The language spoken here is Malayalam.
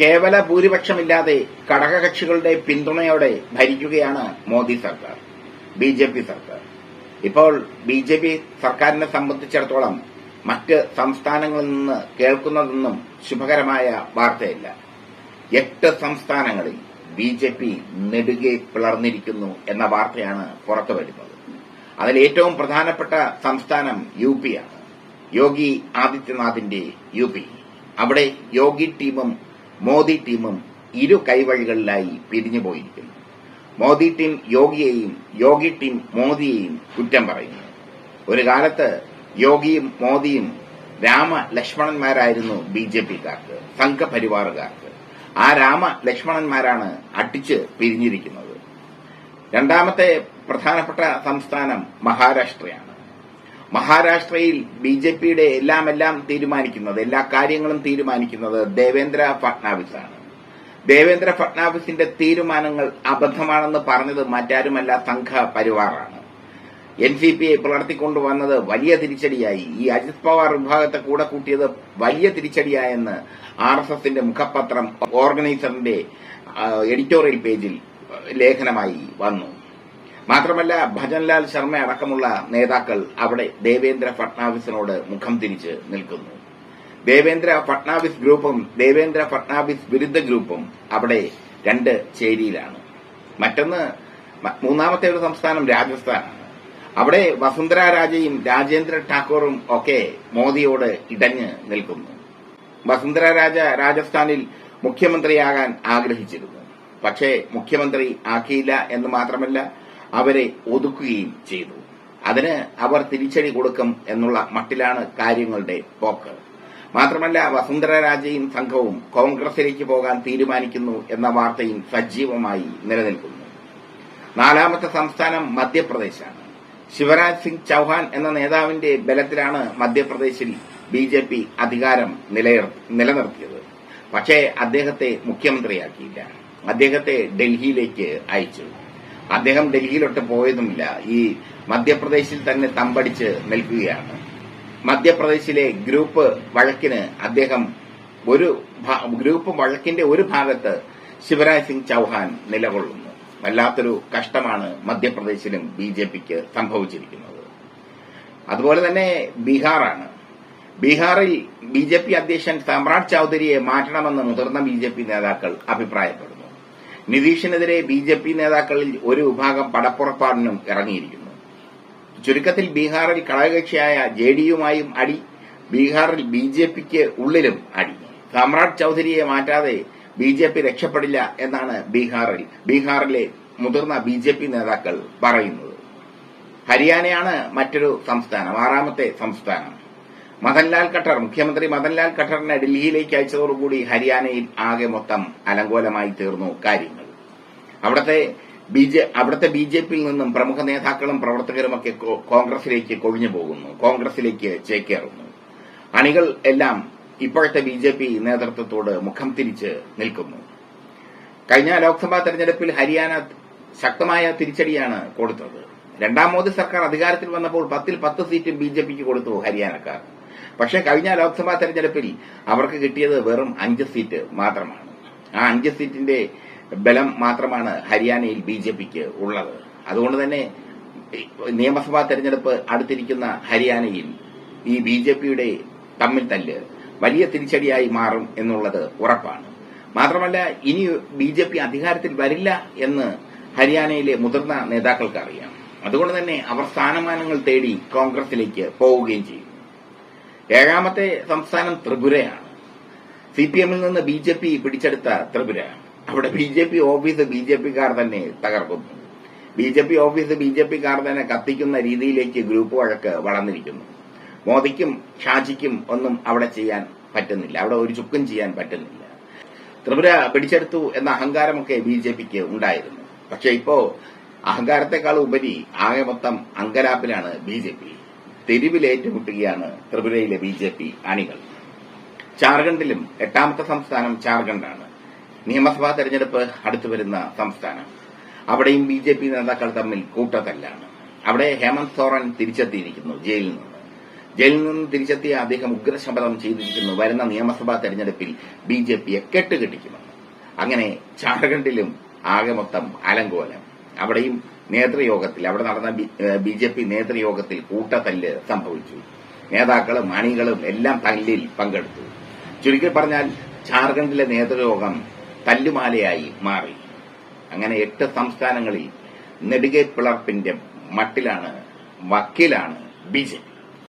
കേവല ഭൂരിപക്ഷമില്ലാതെ ഘടകകക്ഷികളുടെ പിന്തുണയോടെ ഭരിക്കുകയാണ് മോദി സർക്കാർ ബി ജെ പി സർക്കാർ. ഇപ്പോൾ ബി ജെ പി സർക്കാരിനെ സംബന്ധിച്ചിടത്തോളം മറ്റ് സംസ്ഥാനങ്ങളിൽ നിന്ന് കേൾക്കുന്നതൊന്നും ശുഭകരമായ വാർത്തയല്ല. എട്ട് സംസ്ഥാനങ്ങളിൽ ബി ജെ പി നെടുകെ പിളർന്നിരിക്കുന്നു എന്ന വാർത്തയാണ് പുറത്തുവരുന്നത് അതിൽ ഏറ്റവും പ്രധാനപ്പെട്ട സംസ്ഥാനം യു പിയാണ് യോഗി ആദിത്യനാഥിന്റെ യു പി. അവിടെ യോഗി ടീമും മോദി ടീമും ഇരു കൈവഴികളിലായി പിരിഞ്ഞുപോയിരിക്കുന്നു മോദി ടീം യോഗിയെയും യോഗി ടീം മോദിയെയും കുറ്റം പറയുന്നു. ഒരു കാലത്ത് യോഗിയും മോദിയും രാമ ലക്ഷ്മണന്മാരായിരുന്നു ബി ജെ പിക്കാർക്ക് സംഘപരിവാറുകാർക്ക്. ആ രാമ ലക്ഷ്മണന്മാരാണ് അടിച്ച് പിരിഞ്ഞിരിക്കുന്നത്. രണ്ടാമത്തെ പ്രധാനപ്പെട്ട സംസ്ഥാനം മഹാരാഷ്ട്രയാണ്. മഹാരാഷ്ട്രയിൽ ബി ജെ പിയുടെ എല്ലാം എല്ലാം തീരുമാനിക്കുന്നത് എല്ലാ കാര്യങ്ങളും തീരുമാനിക്കുന്നത് ദേവേന്ദ്ര ഫട്നാവിസാണ്. ദേവേന്ദ്ര ഫട്നാവിസിന്റെ തീരുമാനങ്ങൾ അബദ്ധമാണെന്ന് പറഞ്ഞത് മറ്റാരുമല്ല സംഘ പരിവാറാണ്. എൻ സി പിയെ പുലർത്തിക്കൊണ്ടുവന്നത് വലിയ തിരിച്ചടിയായി. ഈ അജിത് പവാർ വിഭാഗത്തെ കൂടെ കൂട്ടിയത് വലിയ തിരിച്ചടിയായെന്ന് ആർ എസ് എസിന്റെ മുഖപത്രം ഓർഗനൈസറിന്റെ എഡിറ്റോറിയൽ പേജിൽ ലേഖനമായി വന്നു. മാത്രമല്ല ഭജൻലാൽ ശർമ്മ അടക്കമുള്ള നേതാക്കൾ അവിടെ ദേവേന്ദ്ര ഫട്നാവിസിനോട് മുഖം തിരിച്ച് നിൽക്കുന്നു. ദേവേന്ദ്ര ഫട്നാവിസ് ഗ്രൂപ്പും ദേവേന്ദ്ര ഫട്നാവിസ് വിരുദ്ധ ഗ്രൂപ്പും അവിടെ രണ്ട് ചേരിയിലാണ്. മറ്റൊന്ന് മൂന്നാമത്തെ ഒരു സംസ്ഥാനം രാജസ്ഥാനാണ് അവിടെ വസുന്ധര രാജയും രാജേന്ദ്ര ഠാക്കൂറും ഒക്കെ മോദിയോട് ഇടഞ്ഞ് നിൽക്കുന്നു. വസുന്ധര രാജ രാജസ്ഥാനിൽ മുഖ്യമന്ത്രിയാകാൻ ആഗ്രഹിച്ചിരുന്നു. പക്ഷേ മുഖ്യമന്ത്രി ആക്കിയില്ല എന്ന് മാത്രമല്ല അവരെ ഒതുക്കുകയും ചെയ്തു. അതിന് അവർ തിരിച്ചടി കൊടുക്കും എന്നുള്ള മട്ടിലാണ് കാര്യങ്ങളുടെ പോക്ക്. മാത്രമല്ല വസുന്ധര രാജയും സംഘവും കോൺഗ്രസിലേക്ക് പോകാൻ തീരുമാനിക്കുന്നു എന്ന വാർത്തയും സജീവമായി നിലനിൽക്കുന്നു. നാലാമത്തെ സംസ്ഥാനം മധ്യപ്രദേശാണ്. ശിവരാജ് സിംഗ് ചൌഹാൻ എന്ന നേതാവിന്റെ ബലത്തിലാണ് മധ്യപ്രദേശിൽ ബി ജെ പി അധികാരം നിലനിർത്തിയത്. പക്ഷേ അദ്ദേഹത്തെ മുഖ്യമന്ത്രിയാക്കിയില്ല. അദ്ദേഹത്തെ ഡൽഹിയിലേക്ക് അയച്ചു. അദ്ദേഹം ഡൽഹിയിലോട്ട് പോയതുമില്ല. ഈ മധ്യപ്രദേശിൽ തന്നെ തമ്പടിച്ച് നിൽക്കുകയാണ്. മധ്യപ്രദേശിലെ ഗ്രൂപ്പ് വഴക്കിന് അദ്ദേഹം ഒരു ഗ്രൂപ്പ് വഴക്കിന്റെ ഒരു ഭാഗത്ത് ശിവരാജ് സിംഗ് ചൌഹാൻ നിലകൊള്ളുന്നു. വല്ലാത്തൊരു കഷ്ടമാണ് മധ്യപ്രദേശിലും ബി ജെ പിക്ക് സംഭവിച്ചിരിക്കുന്നത്. അതുപോലെ തന്നെ ബീഹാറാണ്. ബീഹാറിൽ ബി ജെ പി അധ്യക്ഷൻ സമ്രാട് ചൌധരിയെ മാറ്റണമെന്ന് മുതിർന്ന ബി ജെ പി നേതാക്കൾ അഭിപ്രായപ്പെടുന്നു. നിതീഷിനെതിരെ ബി ജെ പി നേതാക്കളിൽ ഒരു വിഭാഗം പടപ്പുറപ്പാടിനും ഇറങ്ങിയിരിക്കുന്നു. ചുരുക്കത്തിൽ ബീഹാറിൽ ഘടകകക്ഷിയായ ജെ ഡിയുമായും അടി ബീഹാറിൽ ബി ജെ പിക്ക് ഉള്ളിലും അടി. സമ്രാട് ചൌധരിയെ മാറ്റാതെ ബി ജെ പി രക്ഷപ്പെടില്ല എന്നാണ് ബീഹാറിൽ ബീഹാറിലെ മുതിർന്ന ബി ജെ പി നേതാക്കൾ പറയുന്നത്. ഹരിയാനയാണ് മറ്റൊരു സംസ്ഥാനം ആറാമത്തെ സംസ്ഥാനം. മദൻലാൽ ഖട്ടർ മുഖ്യമന്ത്രി മദൻലാൽ ഖട്ടറിനെ ഡൽഹിയിലേക്ക് അയച്ചതോടുകൂടി ഹരിയാനയിൽ ആകെ മൊത്തം അലങ്കോലമായി തീർന്നു. കാര്യങ്ങൾ അവിടുത്തെ ബി ജെ അവിടുത്തെ ബി ജെ പിയിൽ നിന്നും പ്രമുഖ നേതാക്കളും പ്രവർത്തകരുമൊക്കെ കോൺഗ്രസിലേക്ക് കൊഴിഞ്ഞു പോകുന്നു. കോൺഗ്രസിലേക്ക് ചേക്കേറുന്നു. അണികൾ എല്ലാം ഇപ്പോഴത്തെ ബി ജെ പി നേതൃത്വത്തോട് മുഖം തിരിച്ച് നിൽക്കുന്നു. കഴിഞ്ഞ ലോക്സഭാ തെരഞ്ഞെടുപ്പിൽ ഹരിയാന ശക്തമായ തിരിച്ചടിയാണ് കൊടുത്തത്. രണ്ടാം മോദി സർക്കാർ അധികാരത്തിൽ വന്നപ്പോൾ പത്തിൽ പത്ത് സീറ്റും ബി ജെ പിക്ക് കൊടുത്തു ഹരിയാനക്കാർ. പക്ഷേ കഴിഞ്ഞ ലോക്സഭാ തെരഞ്ഞെടുപ്പിൽ അവർക്ക് കിട്ടിയത് വെറും അഞ്ച് സീറ്റ് മാത്രമാണ്. ആ അഞ്ച് സീറ്റിന്റെ ബലം മാത്രമാണ് ഹരിയാനയിൽ ബി ജെ പിക്ക് ഉള്ളത്. അതുകൊണ്ട് തന്നെ നിയമസഭാ തെരഞ്ഞെടുപ്പ് അടുത്തിരിക്കുന്ന ഹരിയാനയിൽ ഈ ബി ജെ പിയുടെ തമ്മിൽ തല്ല് വലിയ തിരിച്ചടിയായി മാറും എന്നുള്ളത് ഉറപ്പാണ്. മാത്രമല്ല ഇനി ബി ജെ പി അധികാരത്തിൽ വരില്ല എന്ന് ഹരിയാനയിലെ മുതിർന്ന നേതാക്കൾക്ക് അറിയാം അതുകൊണ്ട് തന്നെ അവർ സ്ഥാനമാനങ്ങൾ തേടി കോൺഗ്രസിലേക്ക് പോവുകയും ചെയ്യും. ഏഴാമത്തെ സംസ്ഥാനം ത്രിപുരയാണ്. സി പി എമ്മിൽ നിന്ന് ബി ജെ പി പിടിച്ചെടുത്ത ത്രിപുര. അവിടെ B J P office B J പിക്കാർ തന്നെ തകർക്കുന്നു. B J P office B J പിക്കാർ തന്നെ കത്തിക്കുന്ന രീതിയിലേക്ക് ഗ്രൂപ്പ് വഴക്ക് വളർന്നിരിക്കുന്നു. മോദിക്കും ഷാജിക്കും ഒന്നും അവിടെ ചെയ്യാൻ പറ്റുന്നില്ല. അവിടെ ഒരു ചുക്കും ചെയ്യാൻ പറ്റുന്നില്ല. ത്രിപുര പിടിച്ചെടുത്തു എന്ന അഹങ്കാരമൊക്കെ ബി ജെ പിക്ക് ഉണ്ടായിരുന്നു. പക്ഷെ ഇപ്പോ അഹങ്കാരത്തെക്കാൾ ഉപരി ആകെ മൊത്തം അങ്കലാപ്പിലാണ് ബി ജെ പി. തെരുവിൽ ഏറ്റുമുട്ടുകയാണ് ത്രിപുരയിലെ ബി ജെ പി അണികൾ. ജാർഖണ്ഡിലും എട്ടാമത്തെ സംസ്ഥാനം ജാർഖണ്ഡാണ്. നിയമസഭാ തെരഞ്ഞെടുപ്പ് അടുത്തു വരുന്ന സംസ്ഥാനം. അവിടെയും ബി ജെ പി നേതാക്കൾ തമ്മിൽ കൂട്ടത്തല്ലാണ്. അവിടെ ഹേമന്ത് സോറൻ തിരിച്ചെത്തിയിരിക്കുന്നു ജയിലിൽ നിന്ന്. ജയിലിൽ നിന്ന് തിരിച്ചെത്തിയ അദ്ദേഹം ഉഗ്രശപഥം ചെയ്തിരിക്കുന്നു വരുന്ന നിയമസഭാ തെരഞ്ഞെടുപ്പിൽ ബി ജെ പിയെ കെട്ടുകെട്ടിക്കുമെന്ന്. അങ്ങനെ ജാർഖണ്ഡിലും ആകെ മൊത്തം അലങ്കോലം. അവിടെയും നേതൃയോഗത്തിൽ അവിടെ നടന്ന ബി ജെ പി നേതൃയോഗത്തിൽ കൂട്ടത്തല്ല് സംഭവിച്ചു. നേതാക്കളും അണികളും എല്ലാം തല്ലിൽ പങ്കെടുത്തു. ചുരുക്കി പറഞ്ഞാൽ ജാർഖണ്ഡിലെ നേതൃയോഗം തല്ലുമാലയായി മാറി. അങ്ങനെ എട്ട് സംസ്ഥാനങ്ങളിൽ നെടുകെ പിളർപ്പിന്റെ മട്ടിലാണ് വക്കീലാണ് ബിജെപി